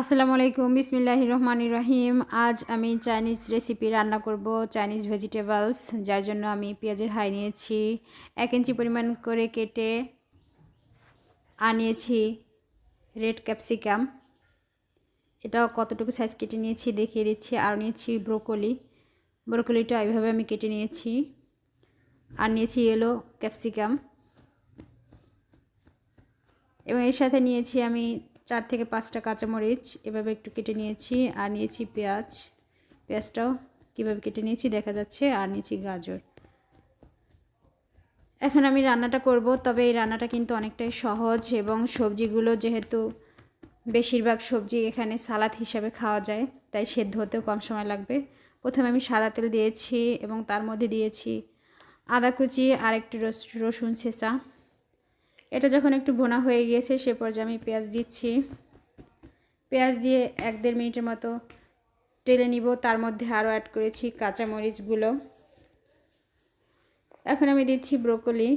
আসসালামু আলাইকুম বিসমিল্লাহ রহমান রহিম। আজ আমি চাইনিজ রেসিপি রান্না করব চাইনিজ ভেজিটেবলস যার জন্য আমি পেঁয়াজের হাই নিয়েছি, এক ইঞ্চি পরিমাণ করে কেটে আনিয়েছি রেড ক্যাপসিকাম এটাও কতটুকু সাইজ কেটে নিয়েছি দেখিয়ে দিচ্ছি। আর নিয়েছি ব্রোকলি ব্রোকলিটা এইভাবে আমি কেটে নিয়েছি। আর নিয়েছি ইয়েলো ক্যাপসিকাম এবং এর সাথে নিয়েছি আমি চার থেকে পাঁচটা কাঁচামরিচ এভাবে একটু কেটে নিয়েছি, আর নিয়েছি পেঁয়াজ। পেঁয়াজটাও কীভাবে কেটে নিয়েছি দেখা যাচ্ছে, আর নিয়েছি গাজর। এখন আমি রান্নাটা করব, তবে এই রান্নাটা কিন্তু অনেকটাই সহজ এবং সবজিগুলো যেহেতু বেশিরভাগ সবজি এখানে সালাদ হিসাবে খাওয়া যায়, তাই সেদ্ধ হতেও কম সময় লাগবে। প্রথমে আমি সাদা তেল দিয়েছি এবং তার মধ্যে দিয়েছি আদা কুচি আর একটু রসুন ছেঁচা। এটা যখন একটু ভোনা হয়ে গিয়েছে, সে পর্যায়ে আমি পেঁয়াজ দিচ্ছি। পেঁয়াজ দিয়ে এক দেড় মিনিটের মতো টেলে নিব। তার মধ্যে আরও অ্যাড করেছি কাঁচামরিচগুলো। এখন আমি দিচ্ছি ব্রোকলি।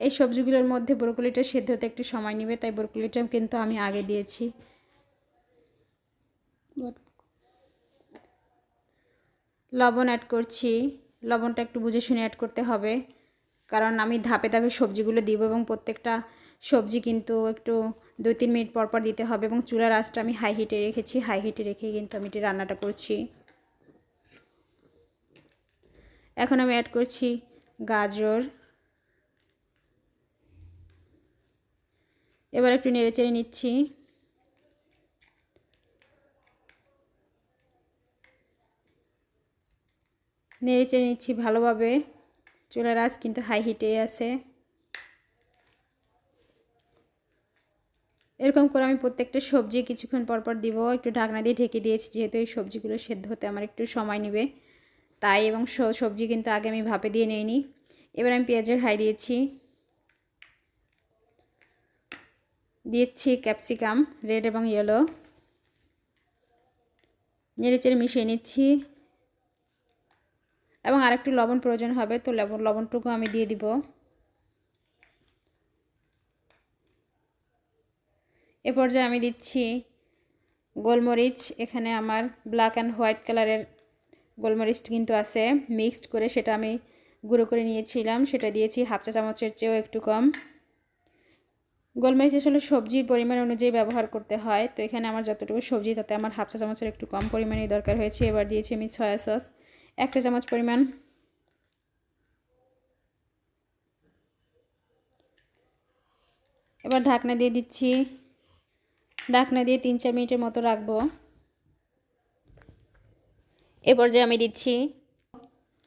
এই সবজিগুলোর মধ্যে ব্রোকলিটা সেদ্ধ হতে একটু সময় নেবে, তাই ব্রোকলিটা কিন্তু আমি আগে দিয়েছি। লবণ অ্যাড করছি। লবণটা একটু বুঝে শুনে অ্যাড করতে হবে। কারণ আমি ধাপে ধাপে সবজিগুলো দিব এবং প্রত্যেকটা সবজি কিন্তু একটু দুই, তিন মিনিট পর পর দিতে হবে এবং চুলার আঁচটা আমি হাই হিটে রেখেছি। হাই হিটে রেখে কিন্তু আমি এটি রান্নাটা করছি। এখন আমি অ্যাড করছি গাজর। এবার একটু নেড়ে চেড়ে নিচ্ছি। নেড়ে চেড়ে নিচ্ছি ভালোভাবে। চুলার আঁচ কিন্তু হাই হিটেই আছে। এরকম করে আমি প্রত্যেকটা সবজি কিছুক্ষণ পরপর দিব। একটু ঢাকনা দিয়ে ঢেকে দিয়েছি, যেহেতু এই সবজিগুলো সেদ্ধ হতে আমার একটু সময় নেবে। তাই এবং সবজি কিন্তু আগে আমি ভাপে দিয়ে নিইনি। এবার আমি পেঁয়াজের হাই দিয়েছি। দিয়েছি ক্যাপসিকাম, রেড এবং ইয়েলো নেড়ে চেড়ে মিশিয়ে নিচ্ছি। এবং আরেকটু লবণ প্রয়োজন হবে, তো লবণ লবণটুকু আমি দিয়ে দিব। এ পর্যায়ে আমি দিচ্ছি গোলমরিচ। এখানে আমার ব্ল্যাক অ্যান্ড হোয়াইট কালারের গোলমরিচ কিন্তু আছে মিক্সড করে সেটা আমি গুঁড়ো করে নিয়েছিলাম। সেটা দিয়েছি হাফ চা চামচের চেয়েও একটু কম। গোলমরিচ আসলে সবজির পরিমাণ অনুযায়ী ব্যবহার করতে হয়, তো এখানে আমার যতটুকু সবজি তাতে আমার হাফ চা চামচের একটু কম পরিমাণেই দরকার হয়েছে। এবার দিয়েছি আমি সয়া সস এক চা চামচ পরিমাণ। এবার ঢাকনা দিয়ে দিচ্ছি। ঢাকনা দিয়ে তিন চার মিনিটের মতো রাখব। এ পর্যায়ে আমি দিচ্ছি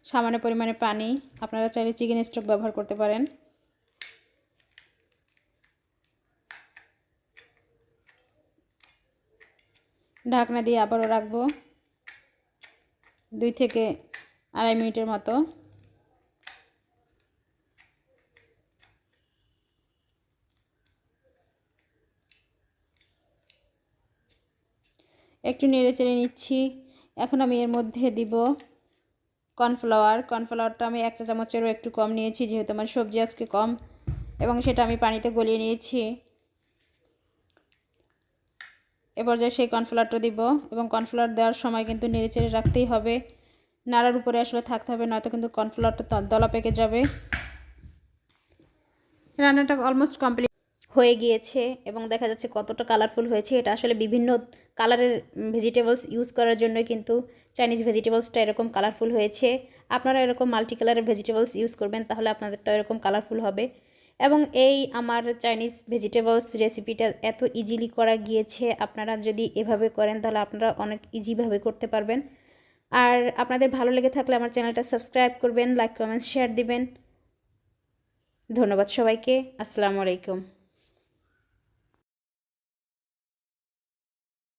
সামান্য পরিমাণে পানি। আপনারা চাইলে চিকেন স্টক ব্যবহার করতে পারেন। ঢাকনা দিয়ে আবারও রাখব। দুই থেকে আড়াই মিনিটের মতো। একটু নেড়ে চেড়ে নিচ্ছি। এখন আমি এর মধ্যে দিব কর্নফ্লাওয়ার। কর্নফ্লাওয়ারটা আমি এক চা চামচেরও একটু কম নিয়েছি, যেহেতু আমার সবজি আজকে কম, এবং সেটা আমি পানিতে গলিয়ে নিয়েছি। এবার যে সেই কর্নফ্লাওয়ারটা দিব এবং কর্নফ্লাওয়ার দেওয়ার সময় কিন্তু নেড়ে চেড়ে রাখতেই হবে। নাড়ার উপরে আসলে থাকতে হবে, নয়তো কিন্তু কর্নফ্লাওয়ারটা দলা পেকে যাবে। রান্নাটা অলমোস্ট কমপ্লিট হয়ে গিয়েছে এবং দেখা যাচ্ছে কতটা কালারফুল হয়েছে। এটা আসলে বিভিন্ন কালারের ভেজিটেবলস ইউজ করার জন্য কিন্তু চাইনিজ ভেজিটেবলসটা এরকম কালারফুল হয়েছে। আপনারা এরকম মাল্টি কালারের ভেজিটেবলস ইউজ করবেন, তাহলে আপনাদেরটা এরকম কালারফুল হবে। এবং এই আমার চাইনিজ ভেজিটেবলস রেসিপিটা এত ইজিলি করা গিয়েছে, আপনারা যদি এভাবে করেন তাহলে আপনারা অনেক ইজিভাবে করতে পারবেন। আর আপনাদের ভালো লেগে থাকলে আমার চ্যানেলটা সাবস্ক্রাইব করবেন লাইক কমেন্টস শেয়ার দিবেন। ধন্যবাদ সবাইকে, আসসালামু আলাইকুম।